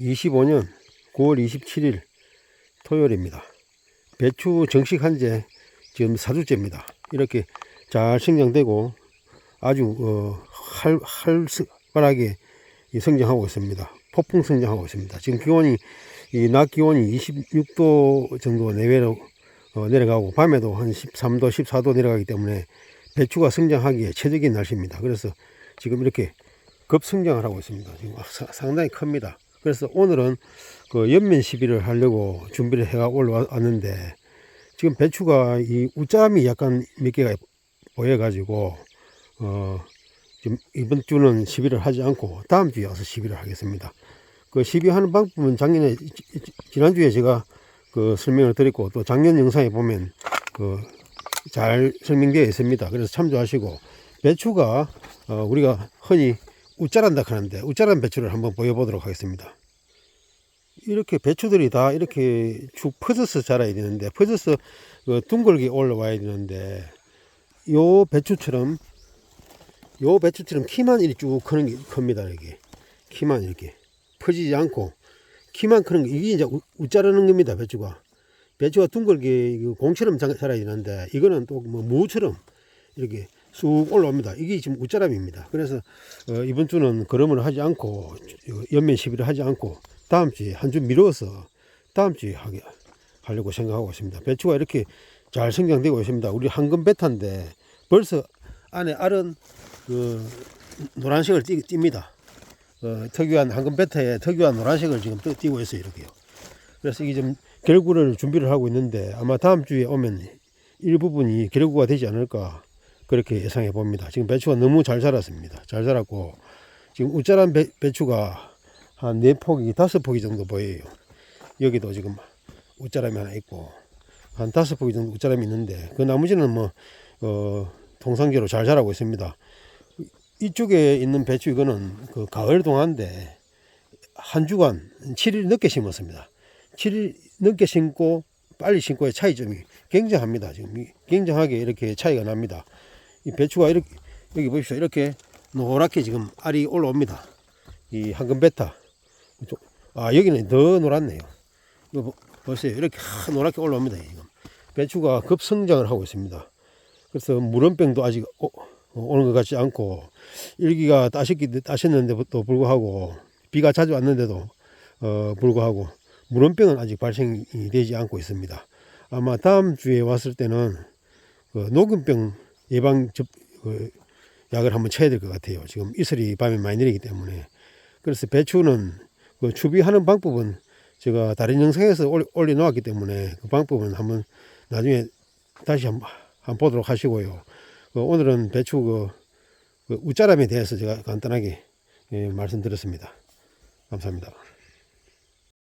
2025년 9월 27일 토요일입니다. 배추 정식한 지 지금 4주째입니다. 이렇게 잘 성장되고 아주 어, 활, 활발하게 이 성장하고 있습니다. 폭풍 성장하고 있습니다. 지금 기온이 이 낮 기온이 26도 정도 내외로 어, 내려가고 밤에도 한 13도, 14도 내려가기 때문에 배추가 성장하기에 최적인 날씨입니다. 그래서 지금 이렇게 급성장을 하고 있습니다. 지금 사- 상당히 큽니다. 그래서 오늘은 그 연면 시비를 하려고 준비를 해가 올라왔는데 지금 배추가 이 우짬이 약간 몇 개가 보여 가지고 어 지금 이번 주는 시비를 하지 않고 다음 주에 와서 시비를 하겠습니다. 그 시비하는 방법은 작년에 지난주에 제가 그 설명을 드렸고 또 작년 영상에 보면 그 잘 설명되어 있습니다. 그래서 참조하시고 배추가 어, 우리가 흔히 우짜란다 하는데 우짜란 배추를 한번 보여보도록 하겠습니다. 이렇게 배추들이 다 이렇게 쭉 퍼져서 자라야 되는데 퍼져서 그 둥글게 올라와야 되는데 요 배추처럼 요 배추처럼 키만 이렇게 쭉 크는 게 큽니다 이게. 키만 이렇게. 퍼지지 않고 키만 크는 게 이게 이제 우- 우짜르는 겁니다 배추가. 배추가 둥글게 그 공처럼 자- 자라야 되는데 이거는 또 뭐 무처럼 이렇게 쑥 올라옵니다. 이게 지금 우짜람입니다. 그래서 어, 이번 주는 걸음을 하지 않고 어, 연면 시비를 하지 않고 다음 주에 한 주 미뤄서 다음 주에 하게 하려고 생각하고 있습니다. 배추가 이렇게 잘 성장되고 있습니다. 우리 황금 베타인데 벌써 안에 알은 그 노란색을 띠, 띱니다. 어, 특유한 황금 베타의 특유한 노란색을 지금 또 띄고 있어요. 이렇게요. 그래서 이게 좀 결구를 준비를 하고 있는데 아마 다음 주에 오면 일부분이 결구가 되지 않을까 그렇게 예상해 봅니다. 지금 배추가 너무 잘 자랐습니다. 잘 자랐고 지금 우짜란 배, 배추가 한네 폭이 다섯 폭이 정도 보여요. 여기도 지금 우짜람이 하나 있고 한 다섯 폭이 정도 우짜람이 있는데 그 나머지는 뭐 어, 통상계로 잘 자라고 있습니다. 이쪽에 있는 배추 이거는 그 가을 동안인데 한 주간 7일 늦게 심었습니다. 7일 늦게 심고 빨리 심고의 차이점이 굉장합니다. 지금 이- 굉장하게 이렇게 차이가 납니다. 이 배추가 이렇게 여기 보십시오. 이렇게 노랗게 지금 알이 올라옵니다. 이 황금 베타. 이쪽- 아 여기는 더 노랗네요. 이거 보- 보세요. 이렇게 하- 노랗게 올라옵니다. 지금 배추가 급성장을 하고 있습니다. 그래서 물원병도 아직 오, 오는 것 같지 않고 일기가 따셨기 따셨는데도 불구하고 비가 자주 왔는데도 어, 불구하고 물원병은 아직 발생이 되지 않고 있습니다. 아마 다음 주에 왔을 때는 그 녹균병 예방 접, 그 약을 한번 쳐야 될 것 같아요. 지금 이슬이 밤에 많이 내리기 때문에. 그래서 배추는 그 추비하는 방법은 제가 다른 영상에서 올려, 올려놓았기 때문에 그 방법은 한번 나중에 다시 한번, 한번 보도록 하시고요. 그 오늘은 배추 그, 그 우짜람에 대해서 제가 간단하게 예, 말씀드렸습니다. 감사합니다.